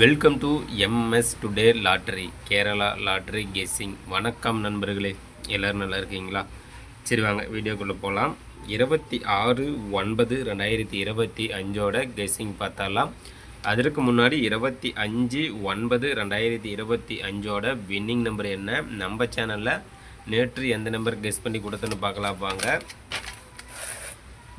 Welcome to MS today lottery Kerala lottery guessing வணக்கம் நண்பர்களே. எல்லோரும் நல்லா இருக்கீங்களா? சரி வாங்க வீடியோக்குள்ளே போகலாம் இருபத்தி ஆறு ஒன்பது ரெண்டாயிரத்தி இருபத்தி அஞ்சோட கெஸ்ஸிங் பார்த்தாலாம் அதற்கு முன்னாடி இருபத்தி அஞ்சு ஒன்பது ரெண்டாயிரத்தி இருபத்தி அஞ்சோட வின்னிங் நம்பர் என்ன? நம்ம சேனலில் நேற்று எந்த நம்பர் கெஸ் பண்ணி கொடுத்தன்னு பார்க்கலாம் வாங்க.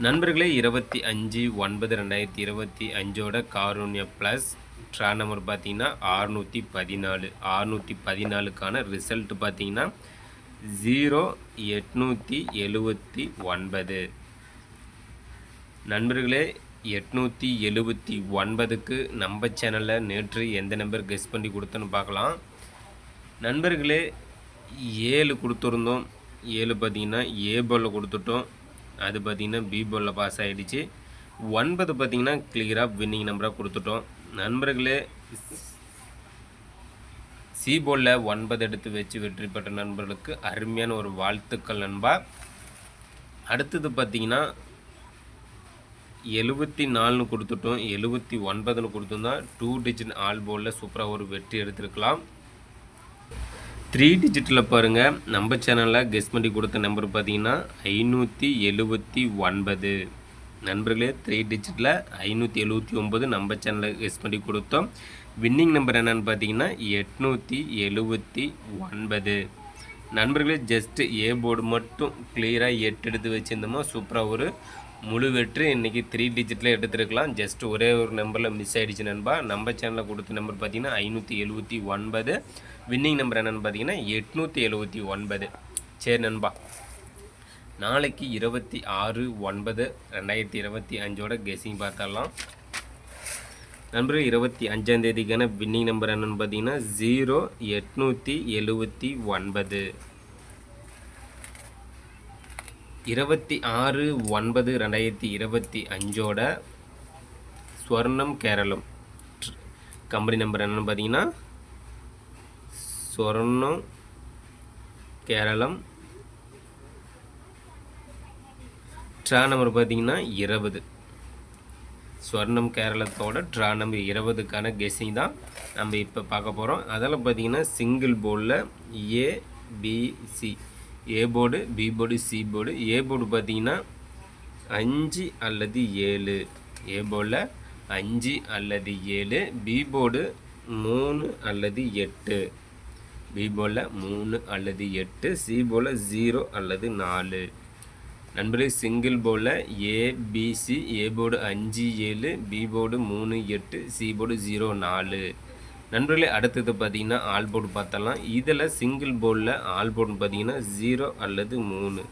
நண்பர்களே இருபத்தி அஞ்சு ஒன்பது ரெண்டாயிரத்தி இருபத்தி அஞ்சோட காரூன்யா ப்ளஸ் ட்ரா நம்பர் பார்த்தீங்கன்னா ஆறுநூற்றி பதினாலு ஆறுநூற்றி பதினாலுக்கான ரிசல்ட் பார்த்தீங்கன்னா ஜீரோ எட்நூற்றி எழுபத்தி ஒன்பது. நண்பர்களே எட்நூற்றி எழுபத்தி ஒன்பதுக்கு நம்ம சேனலில் நேற்று எந்த நம்பர் கெஸ் பண்ணி கொடுத்தோன்னு பார்க்கலாம். நண்பர்களே ஏழு கொடுத்துருந்தோம். ஏழு பார்த்தீங்கன்னா ஏ பாலில் கொடுத்துட்டோம். அது பார்த்தீங்கன்னா பி பாலில் பாஸ் ஆகிடுச்சு ஒன்பது பார்த்தீங்கன்னா கிளியராக வின்னிங் நம்பராக கொடுத்துட்டோம். நண்பர்களே சி போலில் ஒன்பது எடுத்து வச்சு வெற்றி பெற்ற நண்பர்களுக்கு அருமையான ஒரு வாழ்த்துக்கள் நண்பா. அடுத்தது பார்த்தீங்கன்னா எழுபத்தி நாலுன்னு கொடுத்துட்டோம் எழுபத்தி ஒன்பதுன்னு கொடுத்துருந்தா டூ டிஜிட் ஆல் போலில் சூப்பராக ஒரு வெற்றி எடுத்திருக்கலாம். த்ரீ டிஜிட்டில் பாருங்கள் நம்ம சேனலில் கெஸ் பண்ணி கொடுத்த நம்பர் பார்த்தீங்கன்னா ஐநூற்றி எழுபத்தி ஒன்பது. நண்பர்களே த்ரீ டிஜிட்டில் ஐநூற்றி எழுபத்தி ஒம்பது நம்ம சேனலில் யூஸ் பண்ணி கொடுத்தோம். வின்னிங் நம்பர் என்னென்னு பார்த்தீங்கன்னா எட்நூற்றி எழுபத்தி ஒன்பது. நண்பர்களே ஜஸ்ட்டு ஏ போர்டு மட்டும் கிளியராக எட்டு எடுத்து வச்சுருந்தோமோ சூப்பராக ஒரு முழு வெற்றி. இன்றைக்கி த்ரீ டிஜிட்டில் எடுத்துருக்கலாம். ஜஸ்ட் ஒரே ஒரு நம்பரில் மிஸ் ஆகிடுச்சு நண்பா. நம்ம சேனலில் கொடுத்த நம்பர் பார்த்தீங்கன்னா ஐநூற்றி எழுபத்தி ஒன்பது. வின்னிங் நம்பர் என்னென்னு பார்த்தீங்கன்னா எட்நூற்றி எழுபத்தி ஒன்பது. சரி நண்பா. நாளைக்கு இருபத்தி ஆறு ஒன்பது ரெண்டாயிரத்தி இருபத்தி அஞ்சோட கெஸிங் பார்த்தரலாம் நண்பர்கள் இருபத்தி அஞ்சாம் தேதிக்கான வின்னிங் நம்பர் என்னென்னு பார்த்தீங்கன்னா ஜீரோ எட்நூற்றி எழுபத்தி ஒன்பது. இருபத்தி ஆறு ஒன்பது ரெண்டாயிரத்தி இருபத்தி அஞ்சோட ஸ்வர்ணம் கேரளம். கம்பெனி நம்பர் என்னென்னு பார்த்தீங்கன்னா ஸ்வர்ணம் கேரளம் ட்ரா நம்பர் பார்த்தீங்கன்னா இருபது. ஸ்வர்ணம் கேரளத்தோட ட்ரா நம்பர் இருபதுக்கான கெஸ்ஸிங் தான் நம்ம இப்போ பார்க்க போகிறோம் அதில் பார்த்தீங்கன்னா சிங்கிள் போர்டில் ABC A board B board C board A board பார்த்தீங்கன்னா அஞ்சு அல்லது ஏழு. ஏ போர்டில் அஞ்சு அல்லது ஏழு. பி போர்டு மூணு அல்லது எட்டு. பி போர்டில் மூணு அல்லது எட்டு. சி போர்டில் ஜீரோ அல்லது நாலு. நண்பரே சிங்கிள் போர்டில் ஏபிசி ஏ போர்டு அஞ்சு ஏழு பி போர்டு மூணு எட்டு சி போர்டு ஜீரோ நாலு. நண்பர்களே அடுத்தது பார்த்தீங்கன்னா ஆல் போர்டு பார்த்தலாம் இதில் சிங்கிள் போர்டில் ஆல் போர்டு பார்த்தீங்கன்னா ஜீரோ அல்லது மூணு.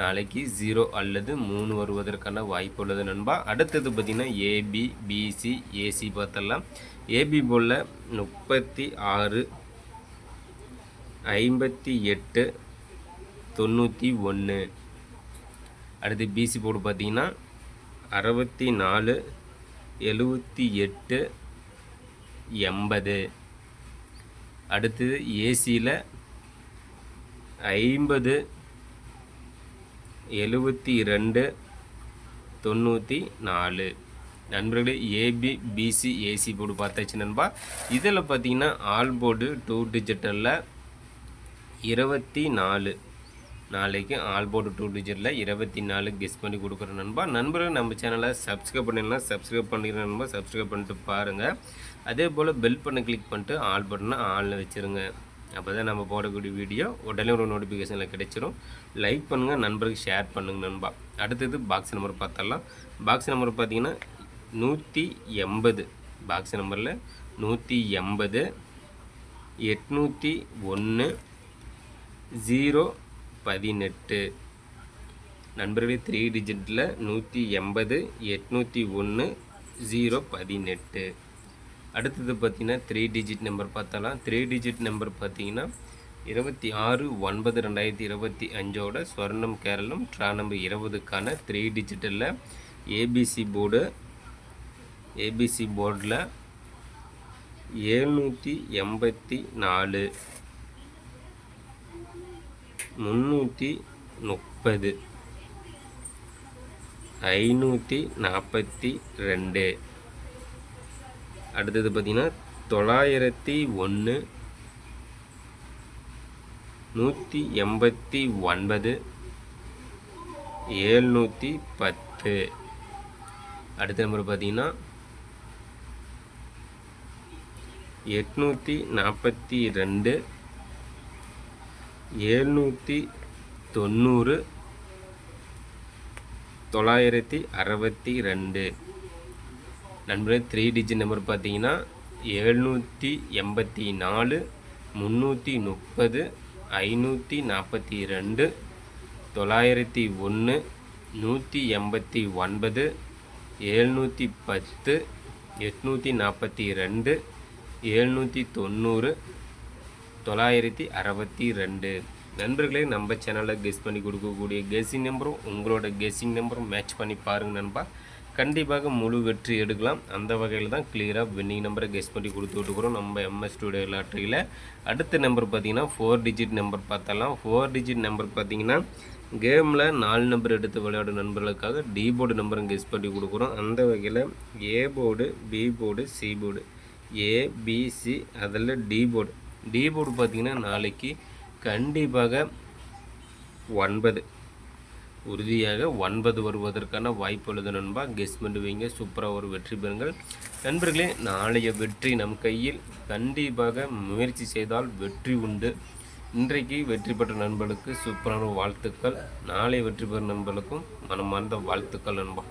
நாளைக்கு ஜீரோ அல்லது மூணு வருவதற்கான வாய்ப்பு உள்ளது நண்பா. அடுத்தது பார்த்திங்கன்னா ஏபி பிசி ஏசி பார்த்தலாம் ஏபி போர்டில் முப்பத்தி ஆறு ஐம்பத்தி எட்டு தொண்ணூற்றி ஒன்று. அடுத்து பிசி போர்டு பார்த்தீங்கன்னா அறுபத்தி நாலு எழுபத்தி எட்டு எண்பது அடுத்தது ஏசியில் ஐம்பது எழுபத்தி ரெண்டு தொண்ணூற்றி நாலு நண்பர்களே ஏபி பிசி ஏசி போர்டு பார்த்தாச்சு நண்பா. இதில் பார்த்தீங்கன்னா ஆல் போர்டு டூ டிஜிட்டலில் இருபத்தி நாலு நாளைக்கு ஆல் போர்டு டூ டிஜிட்டில் இருபத்தி நாலு கெஸ் பண்ணி கொடுக்குற நண்பா. நண்பர்கள் நம்ம சேனலை சப்ஸ்கிரைப் பண்ணிடலாம். சப்ஸ்கிரைப் பண்ணிக்கிற நண்பா சப்ஸ்கிரைப் பண்ணிட்டு பாருங்கள் அதே போல் பெல் பண்ண கிளிக் பண்ணிட்டு ஆல் பட்டனை ஆனில் வச்சுருங்க. அப்போ தான் நம்ம போடக்கூடிய வீடியோ உடனே ஒரு நோட்டிஃபிகேஷனில் கிடைச்சிரும். லைக் பண்ணுங்கள் நண்பருக்கு ஷேர் பண்ணுங்கள் நண்பா. அடுத்தது பாக்ஸ் நம்பர் பார்த்தலாம் பாக்ஸ் நம்பர் பார்த்தீங்கன்னா நூற்றி எண்பது. பாக்ஸ் நம்பரில் நூற்றி எண்பது எட்நூற்றி ஒன்று ஜீரோ பதினெட்டு. நண்பர்களே த்ரீ டிஜிட்டில் நூற்றி எண்பது எட்நூற்றி ஒன்று ஜீரோ பதினெட்டு. அடுத்தது பார்த்திங்கன்னா த்ரீ டிஜிட் நம்பர் பார்த்தாலாம். த்ரீ டிஜிட் நம்பர் பார்த்தீங்கன்னா இருபத்தி ஆறு ஒன்பது ரெண்டாயிரத்தி இருபத்தி அஞ்சோட ஸ்வர்ணம் கேரளம் ட்ரா நம்பர் இருபதுக்கான த்ரீ டிஜிட்டலில் ஏபிசி போர்டு ஏபிசி போர்டில் ஏழ்நூற்றி எண்பத்தி நாலு. முந்நூற்றி முப்பது. ஐநூற்றி நாற்பத்தி ரெண்டு. அடுத்தது பார்த்தீங்கன்னா தொள்ளாயிரத்தி ஒன்று. நூற்றி எண்பத்தி ஒன்பது. ஏழ்நூற்றி பத்து. அடுத்த நம்பர் பார்த்தீங்கன்னா எட்நூற்றி நாற்பத்தி ரெண்டு. ஏழ்நூற்றி தொண்ணூறு தொள்ளாயிரத்தி அறுபத்தி ரெண்டு. நண்பர்களே த்ரீ டிஜிட் நம்பர் பார்த்தீங்கன்னா எழுநூற்றி எண்பத்தி நாலு முந்நூற்றி முப்பது ஐநூற்றி நாற்பத்தி ரெண்டு தொள்ளாயிரத்தி ஒன்று நூற்றி எண்பத்தி ஒன்பது ஏழ்நூற்றி பத்து எட்நூற்றி நாற்பத்தி ரெண்டு ஏழ்நூற்றி தொண்ணூறு தொள்ளாயிரத்தி அறுபத்தி ரெண்டு. நண்பர்களே நம்ம சேனலில் கெஸ் பண்ணி கொடுக்கக்கூடிய கெஸ்ஸிங் நம்பரும் உங்களோட கெஸ்ஸிங் நம்பரும் மேட்ச் பண்ணி பாருங்க நண்பா. கண்டிப்பாக முழு வெற்றி எடுக்கலாம். அந்த வகையில் தான் கிளியராக வின்னிங் நம்பரை கெஸ் பண்ணி கொடுத்து விட்டுக்கிறோம் நம்ம எம்எஸ் ஸ்டூடியோ லாட்டரியில் அடுத்த நம்பர் பார்த்தீங்கன்னா ஃபோர் டிஜிட் நம்பர் பார்த்தலாம் ஃபோர் டிஜிட் நம்பர் பார்த்தீங்கன்னா கேமில் நாலு நம்பர் எடுத்து விளையாடும் நண்பர்களுக்காக டி போர்டு நம்பரும் கெஸ் பண்ணி கொடுக்குறோம். அந்த வகையில் A board B board C board ABC அதில் டி போர்டு டி போர்டு பார்த்தீங்கன்னா நாளைக்கு கண்டிப்பாக ஒன்பது. உறுதியாக ஒன்பது வருவதற்கான வாய்ப்பு உள்ளது நண்பா. கெஸ் பண்ணுவீங்க சூப்பராக ஒரு வெற்றி பெறுங்கள். நண்பர்களே நாளைய வெற்றி நம் கையில். கண்டிப்பாக முயற்சி செய்தால் வெற்றி உண்டு. இன்றைக்கு வெற்றி பெற்ற நண்பர்களுக்கு சூப்பரான வாழ்த்துக்கள். நாளை வெற்றி பெறும் நண்பர்களுக்கும் மனமார்ந்த வாழ்த்துக்கள் நண்பா.